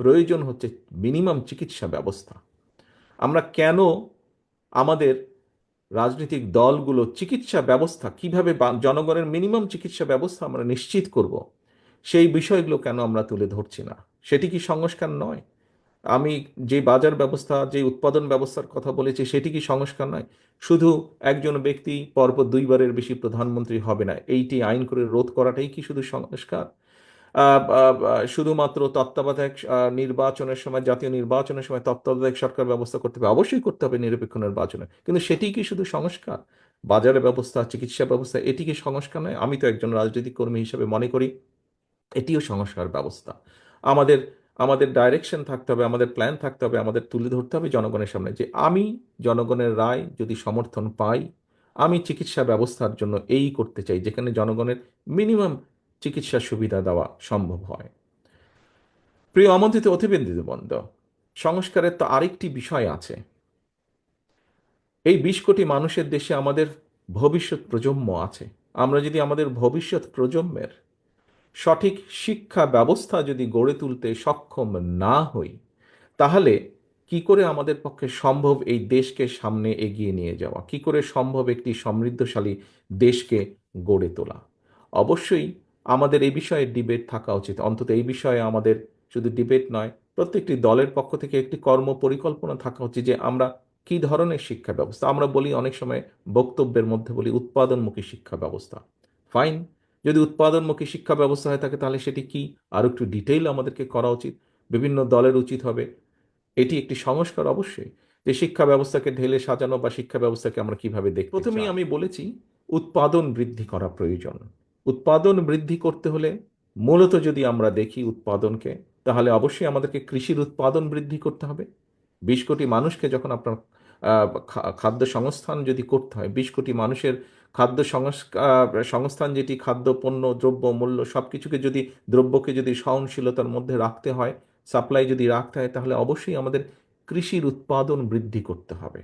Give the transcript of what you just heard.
প্রয়োজন হচ্ছে মিনিমাম চিকিৎসা ব্যবস্থা। আমরা কেন আমাদের রাজনৈতিক দলগুলো চিকিৎসা ব্যবস্থা, কীভাবে জনগণের মিনিমাম চিকিৎসা ব্যবস্থা আমরা নিশ্চিত করব, সেই বিষয়গুলো কেন আমরা তুলে ধরছি না? সেটি কি সংস্কার নয়? আমি যে বাজার ব্যবস্থা, যে উৎপাদন ব্যবস্থার কথা বলেছি, সেটি কি সংস্কার নয়? শুধু একজন ব্যক্তি পরপর দুইবারের বেশি প্রধানমন্ত্রী হবে না, এইটি আইন করে রোধ করাটাই কি শুধু সংস্কার? শুধুমাত্র তত্ত্বাবধায়ক নির্বাচনের সময়, জাতীয় নির্বাচনের সময় তত্ত্বাবধায়ক সরকার ব্যবস্থা করতে হবে। অবশ্যই করতে হবে নিরপেক্ষ নির্বাচনে। কিন্তু সেটি কি শুধু সংস্কার? বাজারের ব্যবস্থা, চিকিৎসা ব্যবস্থা, এটি কি সংস্কার নয়? আমি তো একজন রাজনৈতিক কর্মী হিসেবে মনে করি, এটিও সংস্কার ব্যবস্থা। আমাদের আমাদের ডাইরেকশন থাকতে হবে, আমাদের প্ল্যান থাকতে হবে, আমাদের তুলে ধরতে হবে জনগণের সামনে যে আমি জনগণের রায় যদি সমর্থন পাই, আমি চিকিৎসা ব্যবস্থার জন্য এই করতে চাই, যেখানে জনগণের মিনিমাম চিকিৎসা সুবিধা দেওয়া সম্ভব হয়। প্রিয় আমন্ত্রিত অতিবৃন্দিবন্দ সংস্কারের তো আরেকটি বিষয় আছে। এই বিশ কোটি মানুষের দেশে আমাদের ভবিষ্যৎ প্রজন্ম আছে। আমরা যদি আমাদের ভবিষ্যৎ প্রজন্মের সঠিক শিক্ষা ব্যবস্থা যদি গড়ে তুলতে সক্ষম না হই, তাহলে কি করে আমাদের পক্ষে সম্ভব এই দেশকে সামনে এগিয়ে নিয়ে যাওয়া? কি করে সম্ভব একটি সমৃদ্ধশালী দেশকে গড়ে তোলা? অবশ্যই আমাদের এই বিষয়ে ডিবেট থাকা উচিত। অন্তত এই বিষয়ে আমাদের শুধু ডিবেট নয় প্রত্যেকটি দলের পক্ষ থেকে একটি কর্ম পরিকল্পনা থাকা উচিত যে আমরা কি ধরনের শিক্ষা ব্যবস্থা। আমরা বলি অনেক সময় বক্তব্যের মধ্যে বলি উৎপাদনমুখী শিক্ষা ব্যবস্থা। ফাইন যদি উৎপাদনমুখী শিক্ষা ব্যবস্থা হয়ে থাকে তাহলে সেটি কি? আরও একটু ডিটেইল আমাদেরকে করা উচিত। বিভিন্ন দলের উচিত হবে। এটি একটি সংস্কার অবশ্যই যে শিক্ষা ব্যবস্থাকে ঢেলে সাজানো বা শিক্ষা ব্যবস্থাকে আমরা কীভাবে দেখি প্রথমেই আমি বলেছি উৎপাদন বৃদ্ধি করা প্রয়োজন। উৎপাদন বৃদ্ধি করতে হলে মূলত যদি আমরা দেখি উৎপাদনকে, তাহলে অবশ্যই আমাদেরকে কৃষির উৎপাদন বৃদ্ধি করতে হবে। বিশ কোটি মানুষকে যখন আপনার খাদ্য সংস্থান যদি করতে হয়, বিশ কোটি মানুষের খাদ্য সংস্থান যেটি খাদ্য, পণ্য, দ্রব্য, মূল্য সব কিছুকে যদি, দ্রব্যকে যদি সহনশীলতার মধ্যে রাখতে হয়, সাপ্লাই যদি রাখতে হয়, তাহলে অবশ্যই আমাদের কৃষির উৎপাদন বৃদ্ধি করতে হবে।